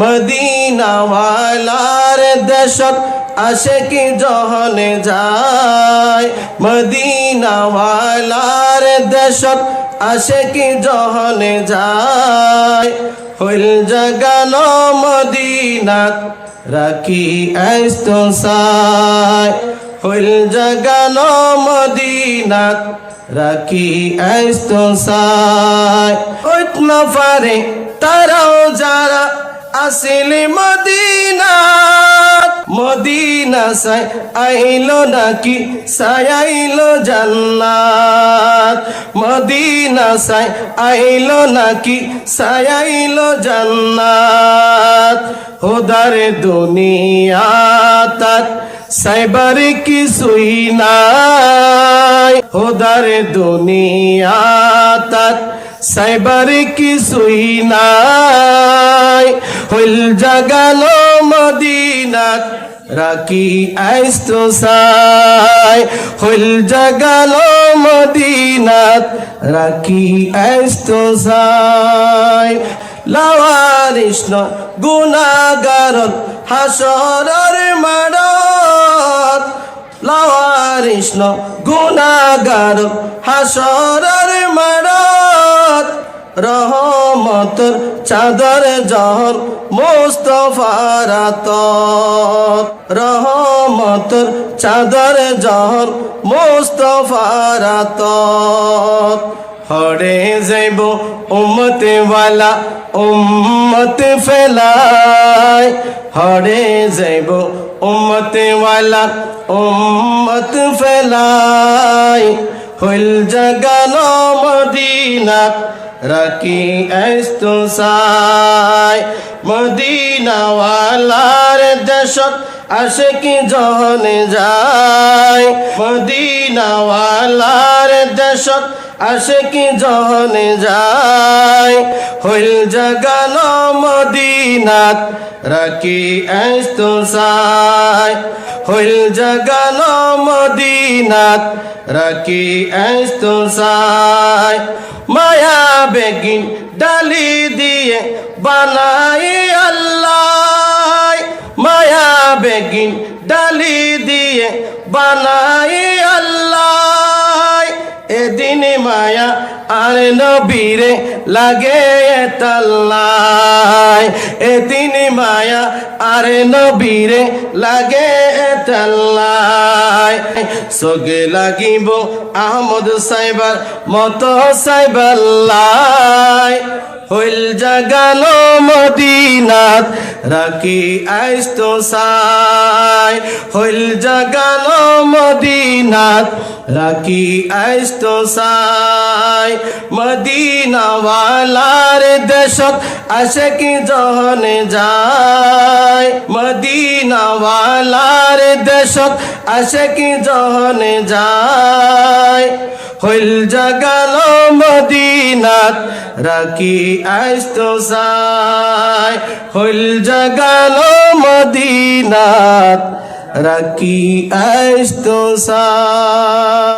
মদিনাওয়ালার দেশত আসে কি জহনে যায়? মদিনাওয়ালার দেশত আসে কি জহনে যায়? হইল জগানো মদিনাত, রাখি আইস্ত সাই হইল জগানো মদিনাত, রাখি আইস্ত সাই ওইট না পারে তারাও যারা আসিলি মদিনাত মদিনা সাই আইলো নাকি? সায়াইলো জান্নাত। মদিনা সাই আইলো নাকি? সায়াইলো জান্নাত। হোদারে দুনিয়া তাত সাইবার কিছুই নাই। হোদারে দুনিয়া সাইবার কিছুই নাই। হইল জাগালো মদিনাত রাকি আইস্ত সাই। হইল জাগালো মদিনাত রাকি আইস্ত সাই। লাওয়ারিষ্ণ গুণাগারত, হাসরর মারত। লাওয়ারিষ্ণ গুণাগার হাসরর রহমতর চাদর জহর মুস্তফারাত রহমতর চাদর জহর মুস্তফারাত হরে যাইব উম্মতে ওয়ালা উম্মত ফেলায়। হরে যাইব উম্মতে ওয়ালা উম্মত ফেলায়। হইল জাগানো মদিনাত রাকি এস্তু সাই। মদিনাওয়ালার দেশত আসে কি জহনে যায়। মদিনাওয়ালার দেশত আসে কি জহনে যায়। হইল জাগানো মদিনাত রাকি আইস্তু সাই হইল জাগানো মদিনাত রাকি আইস্তু সাই মায়া বেগিন ডালি দিয়ে বানাই বেগিন ডালি দিয়ে বানাই আল্লাহ। এদিন মায়া আর নবীরে লাগে তাল্লাই। এদিন মায়া আর নবীরে লাগে তাল্লাই। সগে লাগিব আহমদ সাইবার মত সাইবাল্লাই। হইল জাগানো মদিনাত রাকি আইস্ত সাই, হইল জাগানো মদিনাত। রাকি আইস্ত সাই, মদিনাওয়ালার দেশত আসে কি জহনে যায়। মদিনাওয়ালার দেশত আসে কি জহনে যায়? হইল জাগাল মদিনাত রাকি আইস্ত সাই হইল জাগাল মদিনাত রাকি আইস্ত সাই